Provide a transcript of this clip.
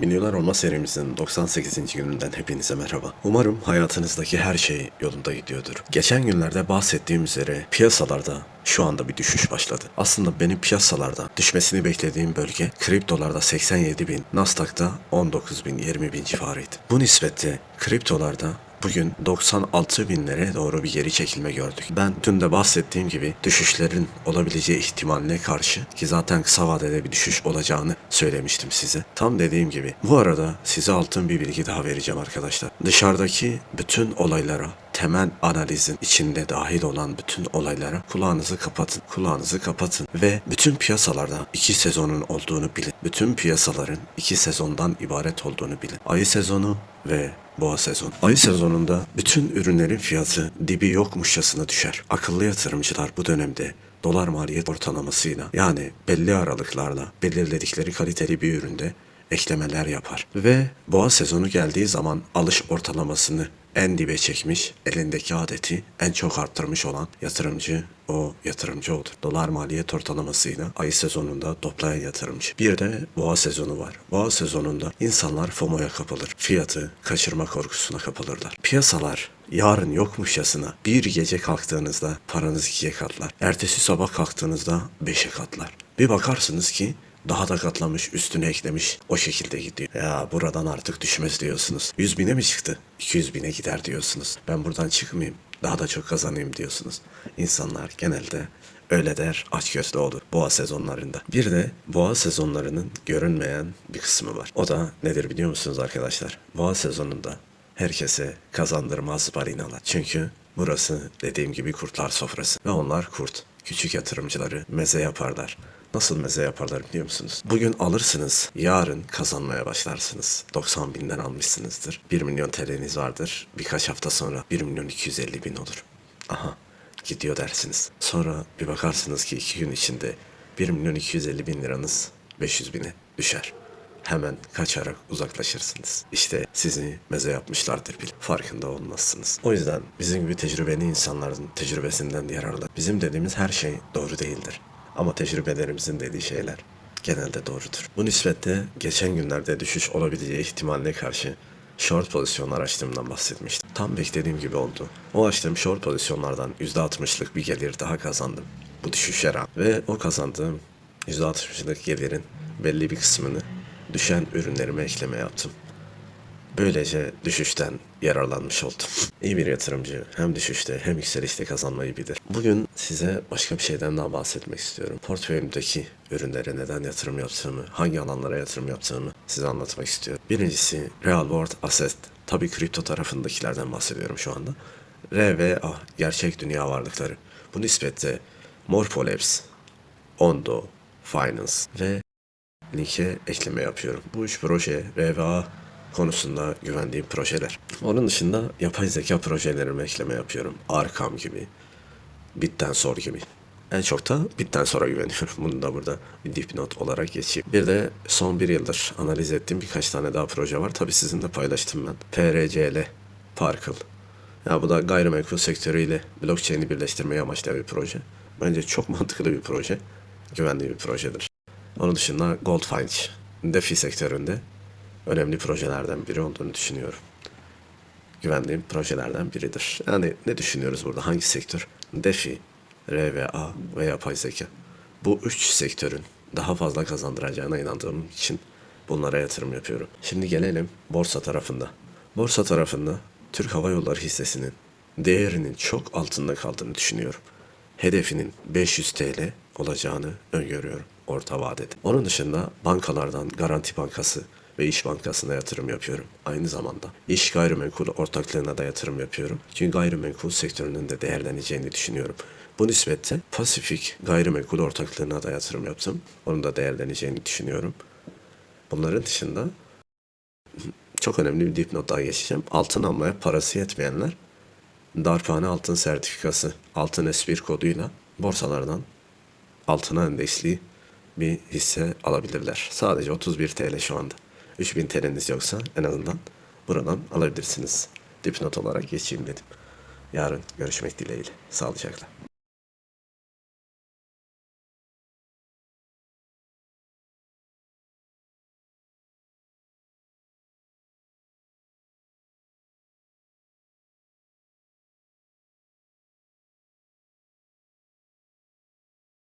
Milyoner Olma serimizin 98. gününden hepinize merhaba. Umarım hayatınızdaki her şey yolunda gidiyordur. Geçen günlerde bahsettiğim üzere piyasalarda şu anda bir düşüş başladı. Aslında benim piyasalarda düşmesini beklediğim bölge kriptolarda 87 bin, Nasdaq'ta 19 bin, 20 bin civarıydı. Bu nispette kriptolarda Bugün 96 binlere doğru bir geri çekilme gördük. Ben dün de bahsettiğim gibi düşüşlerin olabileceği ihtimaline karşı ki zaten kısa vadede bir düşüş olacağını söylemiştim size. Tam dediğim gibi. Bu arada size altın bir bilgi daha vereceğim arkadaşlar. Dışarıdaki bütün olaylara temel analizin içinde dahil olan bütün olaylara kulağınızı kapatın. Kulağınızı kapatın ve bütün piyasalarda iki sezonun olduğunu bilin. Bütün piyasaların iki sezondan ibaret olduğunu bilin. Ayı sezonu ve boğa sezonu. Ayı sezonunda bütün ürünlerin fiyatı dibi yokmuşçasına düşer. Akıllı yatırımcılar bu dönemde dolar maliyet ortalamasıyla yani belli aralıklarla belirledikleri kaliteli bir üründe eklemeler yapar. Ve boğa sezonu geldiği zaman alış ortalamasını en dibe çekmiş, elindeki adeti en çok arttırmış olan yatırımcı o yatırımcı olur. Dolar maliyet ortalamasıyla ayı sezonunda toplayan yatırımcı. Bir de boğa sezonu var. Boğa sezonunda insanlar FOMO'ya kapılır. Fiyatı kaçırma korkusuna kapılırlar. Piyasalar yarın yokmuşçasına bir gece kalktığınızda paranız ikiye katlar. Ertesi sabah kalktığınızda beşe katlar. Bir bakarsınız ki daha da katlamış, üstüne eklemiş. O şekilde gidiyor. Ya buradan artık düşmez diyorsunuz. 100 bine mi çıktı? 200 bine gider diyorsunuz. Ben buradan çıkmayayım. Daha da çok kazanayım diyorsunuz. İnsanlar genelde öyle der açgözlü olur boğa sezonlarında. Bir de boğa sezonlarının görünmeyen bir kısmı var. O da nedir biliyor musunuz arkadaşlar? Boğa sezonunda herkese kazandırmaz balinalar. Çünkü burası dediğim gibi kurtlar sofrası. Ve onlar kurt. Küçük yatırımcıları meze yaparlar. Nasıl meze yaparlar biliyor musunuz? Bugün alırsınız, yarın kazanmaya başlarsınız. 90 binden almışsınızdır. 1 milyon TL'niz vardır. Birkaç hafta sonra 1 milyon 250 bin olur. Aha gidiyor dersiniz. Sonra bir bakarsınız ki 2 gün içinde 1 milyon 250 bin liranız 500 bine düşer. Hemen kaçarak uzaklaşırsınız. İşte sizi meze yapmışlardır bile. Farkında olmazsınız. O yüzden bizim gibi tecrübeli insanların tecrübesinden yararlan. Bizim dediğimiz her şey doğru değildir. Ama tecrübelerimizin dediği şeyler genelde doğrudur. Bu nispette geçen günlerde düşüş olabileceği ihtimaline karşı short pozisyonlar açtığımdan bahsetmiştim. Tam beklediğim gibi oldu. O açtığım short pozisyonlardan %60'lık bir gelir daha kazandım. Bu düşüşe rağmen. Ve o kazandığım %60'lık gelirin belli bir kısmını düşen ürünlerime ekleme yaptım. Böylece düşüşten yararlanmış oldum. İyi bir yatırımcı hem düşüşte hem yükselişte kazanmayı bilir. Bugün size başka bir şeyden daha bahsetmek istiyorum. Portföyümdeki ürünlere neden yatırım yaptığımı, hangi alanlara yatırım yaptığımı size anlatmak istiyorum. Birincisi Real World Asset. Tabii kripto tarafındakilerden bahsediyorum şu anda. RVA, gerçek dünya varlıkları. Bu nispette Morpholabs, Ondo, Finance ve linke ekleme yapıyorum. Bu üç proje RVA konusunda güvendiğim projeler. Onun dışında yapay zeka projelerime ekleme yapıyorum. Arkam gibi, Bitten Sor gibi. En çok da Bitten Sor'a güveniyorum. Bunu da burada bir dipnot olarak geçeyim. Bir de son bir yıldır analiz ettiğim birkaç tane daha proje var. Tabii sizinle paylaştım ben. PRCL, Parkle. Ya bu da gayrimenkul sektörüyle blockchain'i birleştirmeyi amaçlayan bir proje. Bence çok mantıklı bir proje. Güvendiğim bir projedir. Onun dışında Goldfinch, DeFi sektöründe önemli projelerden biri olduğunu düşünüyorum. Güvendiğim projelerden biridir. Yani ne düşünüyoruz burada? Hangi sektör? DeFi, RVA ve yapay zeka. Bu üç sektörün daha fazla kazandıracağına inandığım için bunlara yatırım yapıyorum. Şimdi gelelim borsa tarafında. Borsa tarafında Türk Hava Yolları hissesinin değerinin çok altında kaldığını düşünüyorum. Hedefinin 500 TL olacağını öngörüyorum orta vadede. Onun dışında bankalardan Garanti Bankası ve İş Bankası'na yatırım yapıyorum. Aynı zamanda iş gayrimenkul ortaklığına da yatırım yapıyorum. Çünkü gayrimenkul sektörünün de değerleneceğini düşünüyorum. Bu nispette Pasifik gayrimenkul ortaklığına da yatırım yaptım. Onun da değerleneceğini düşünüyorum. Bunların dışında çok önemli bir dipnot daha geçeceğim. Altın almaya parası yetmeyenler darphane altın sertifikası, altın S1 koduyla borsalardan altına endeksli bir hisse alabilirler. Sadece 31 TL şu anda. 3000 TL'niz yoksa en azından buradan alabilirsiniz. Dipnot olarak geçeyim dedim. Yarın görüşmek dileğiyle. Sağlıcakla.